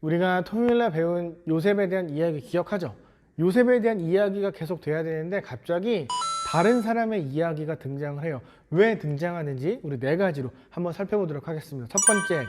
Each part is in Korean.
우리가 토요일날 배운 요셉에 대한 이야기 기억하죠? 요셉에 대한 이야기가 계속 돼야 되는데 갑자기 다른 사람의 이야기가 등장을 해요. 왜 등장하는지 우리 네 가지로 한번 살펴보도록 하겠습니다. 첫 번째,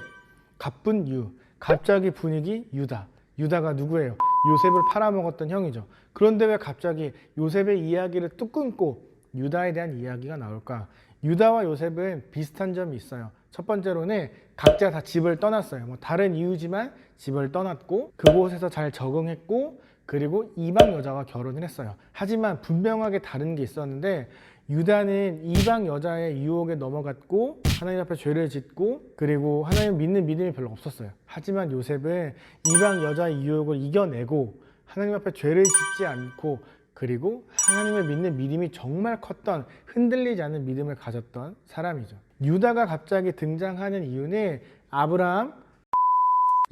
가쁜 유. 갑자기 분위기 유다. 유다가 누구예요? 요셉을 팔아먹었던 형이죠. 그런데 왜 갑자기 요셉의 이야기를 뚝 끊고 유다에 대한 이야기가 나올까? 유다와 요셉은 비슷한 점이 있어요. 첫 번째로는 각자 다 집을 떠났어요. 뭐 다른 이유지만 집을 떠났고 그곳에서 잘 적응했고 그리고 이방 여자와 결혼을 했어요. 하지만 분명하게 다른 게 있었는데 유다는 이방 여자의 유혹에 넘어갔고 하나님 앞에 죄를 짓고 그리고 하나님 믿는 믿음이 별로 없었어요. 하지만 요셉은 이방 여자의 유혹을 이겨내고 하나님 앞에 죄를 짓지 않고 그리고 하나님을 믿는 믿음이 정말 컸던 흔들리지 않는 믿음을 가졌던 사람이죠. 유다가 갑자기 등장하는 이유는 아브라함,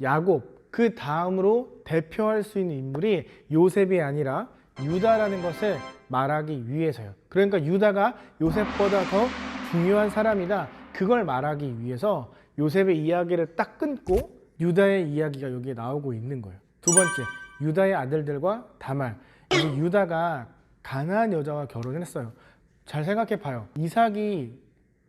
야곱 그 다음으로 대표할 수 있는 인물이 요셉이 아니라 유다라는 것을 말하기 위해서요. 그러니까 유다가 요셉보다 더 중요한 사람이다. 그걸 말하기 위해서 요셉의 이야기를 딱 끊고 유다의 이야기가 여기에 나오고 있는 거예요. 두 번째, 유다의 아들들과 다말. 유다가 가나안 여자와 결혼을 했어요. 잘 생각해 봐요. 이삭이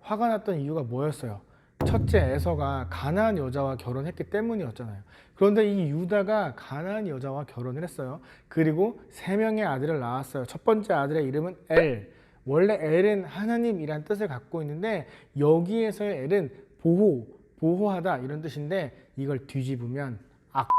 화가 났던 이유가 뭐였어요? 첫째 에서가 가나안 여자와 결혼했기 때문이었잖아요. 그런데 이 유다가 가나안 여자와 결혼을 했어요. 그리고 세 명의 아들을 낳았어요. 첫 번째 아들의 이름은 엘. 원래 엘은 하나님이란 뜻을 갖고 있는데 여기에서의 엘은 보호, 보호하다 이런 뜻인데 이걸 뒤집으면 악,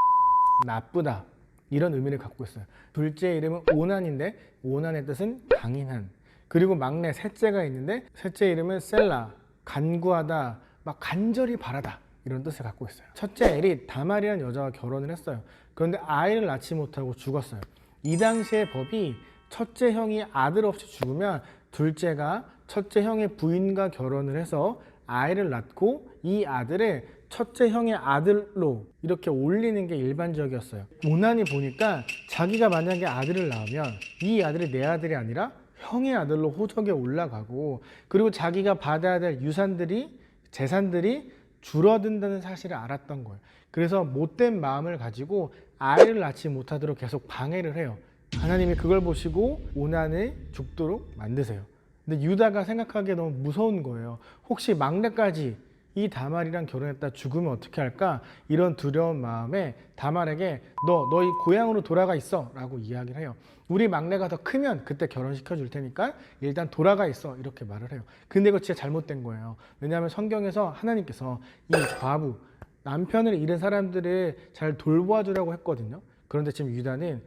나쁘다 이런 의미를 갖고 있어요. 둘째 이름은 오난인데 오난의 뜻은 강인한. 그리고 막내 셋째가 있는데 셋째 이름은 셀라, 간구하다, 막 간절히 바라다 이런 뜻을 갖고 있어요. 첫째 엘이 다말이라는 여자와 결혼을 했어요. 그런데 아이를 낳지 못하고 죽었어요. 이 당시의 법이 첫째 형이 아들 없이 죽으면 둘째가 첫째 형의 부인과 결혼을 해서 아이를 낳고 이 아들을 첫째 형의 아들로 이렇게 올리는 게 일반적이었어요. 오난이 보니까 자기가 만약에 아들을 낳으면 이 아들이 내 아들이 아니라 형의 아들로 호적에 올라가고 그리고 자기가 받아야 될 유산들이 재산들이 줄어든다는 사실을 알았던 거예요. 그래서 못된 마음을 가지고 아이를 낳지 못하도록 계속 방해를 해요. 하나님이 그걸 보시고 오난을 죽도록 만드세요. 근데 유다가 생각하기에 너무 무서운 거예요. 혹시 막내까지 이 다말이랑 결혼했다 죽으면 어떻게 할까? 이런 두려운 마음에 다말에게 너 너희 고향으로 돌아가 있어라고 이야기를 해요. 우리 막내가 더 크면 그때 결혼시켜 줄 테니까 일단 돌아가 있어 이렇게 말을 해요. 근데 이거 진짜 잘못된 거예요. 왜냐하면 성경에서 하나님께서 이 과부 남편을 잃은 사람들을 잘 돌보아 주라고 했거든요. 그런데 지금 유다는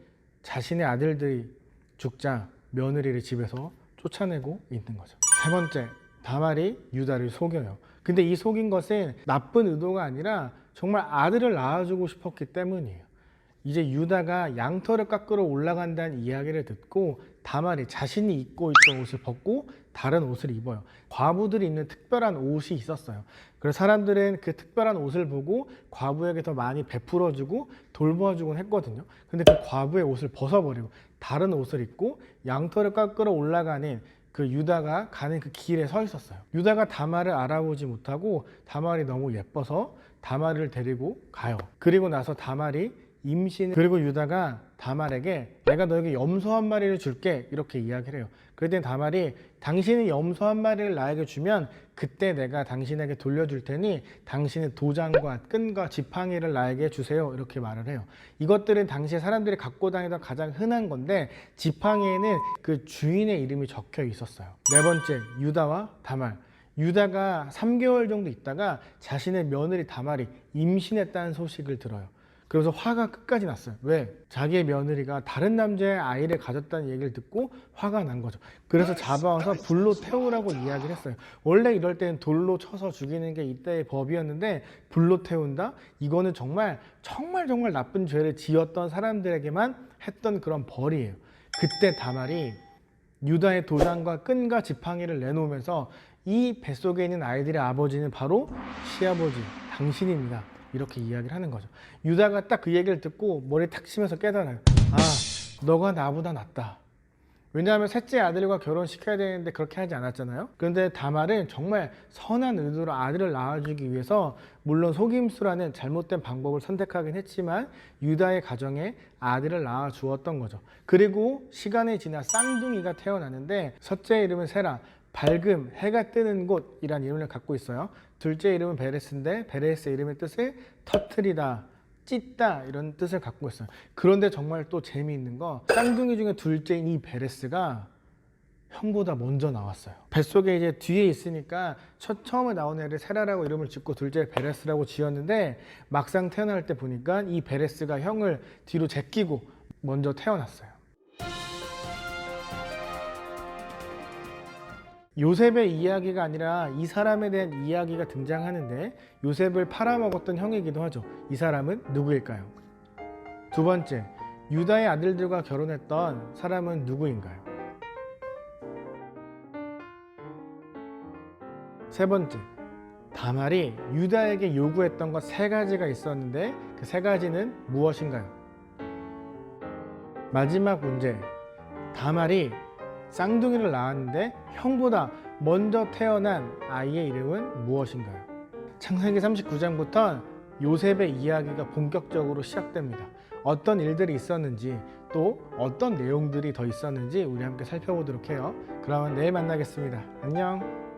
자신의 아들들이 죽자 며느리를 집에서 쫓아내고 있는 거죠. 세 번째, 다말이 유다를 속여요. 근데 이 속인 것은 나쁜 의도가 아니라 정말 아들을 낳아주고 싶었기 때문이에요. 이제 유다가 양털을 깎으러 올라간다는 이야기를 듣고 다말이 자신이 입고 있던 옷을 벗고 다른 옷을 입어요. 과부들이 입는 특별한 옷이 있었어요. 그래서 사람들은 그 특별한 옷을 보고 과부에게 더 많이 베풀어주고 돌보아주곤 했거든요. 근데 그 과부의 옷을 벗어버리고 다른 옷을 입고 양털을 깎으러 올라가는 그 유다가 가는 그 길에 서 있었어요. 유다가 다말을 알아보지 못하고 다말이 너무 예뻐서 다말을 데리고 가요. 그리고 나서 다말이 임신 그리고 유다가 다말에게 내가 너에게 염소 한 마리를 줄게 이렇게 이야기를 해요. 그랬더니 다말이 당신이 염소 한 마리를 나에게 주면 그때 내가 당신에게 돌려줄 테니 당신의 도장과 끈과 지팡이를 나에게 주세요 이렇게 말을 해요. 이것들은 당시에 사람들이 갖고 다니던 가장 흔한 건데 지팡이에는 그 주인의 이름이 적혀 있었어요. 네 번째 유다와 다말. 유다가 3개월 정도 있다가 자신의 며느리 다말이 임신했다는 소식을 들어요. 그래서 화가 끝까지 났어요. 왜? 자기의 며느리가 다른 남자의 아이를 가졌다는 얘기를 듣고 화가 난 거죠. 그래서 잡아와서 불로 태우라고 이야기를 했어요. 원래 이럴 때는 돌로 쳐서 죽이는 게 이때의 법이었는데 불로 태운다? 이거는 정말 정말 정말 나쁜 죄를 지었던 사람들에게만 했던 그런 벌이에요. 그때 다말이 유다의 도장과 끈과 지팡이를 내놓으면서 이 뱃속에 있는 아이들의 아버지는 바로 시아버지 당신입니다. 이렇게 이야기를 하는 거죠. 유다가 딱 그 얘기를 듣고 머리 탁 치면서 깨달아요. 아, 너가 나보다 낫다. 왜냐하면 셋째 아들과 결혼시켜야 되는데 그렇게 하지 않았잖아요. 그런데 다말은 정말 선한 의도로 아들을 낳아주기 위해서 물론 속임수라는 잘못된 방법을 선택하긴 했지만 유다의 가정에 아들을 낳아 주었던 거죠. 그리고 시간이 지나 쌍둥이가 태어나는데 첫째 이름은 세라, 밝음, 해가 뜨는 곳이란 이름을 갖고 있어요. 둘째 이름은 베레스인데 베레스 이름의 뜻을 터트리다, 찢다 이런 뜻을 갖고 있어요. 그런데 정말 또 재미있는 거 쌍둥이 중에 둘째인 이 베레스가 형보다 먼저 나왔어요. 뱃속에 이제 뒤에 있으니까 첫 처음에 나온 애를 세라라고 이름을 짓고 둘째 베레스라고 지었는데 막상 태어날 때 보니까 이 베레스가 형을 뒤로 제끼고 먼저 태어났어요. 요셉의 이야기가 아니라 이 사람에 대한 이야기가 등장하는데 요셉을 팔아먹었던 형이기도 하죠. 이 사람은 누구일까요? 두 번째, 유다의 아들들과 결혼했던 사람은 누구인가요? 세 번째, 다말이 유다에게 요구했던 것 세 가지가 있었는데 그 세 가지는 무엇인가요? 마지막 문제, 다말이 쌍둥이를 낳았는데 형보다 먼저 태어난 아이의 이름은 무엇인가요? 창세기 39장부터 요셉의 이야기가 본격적으로 시작됩니다. 어떤 일들이 있었는지 또 어떤 내용들이 더 있었는지 우리 함께 살펴보도록 해요. 그러면 내일 만나겠습니다. 안녕.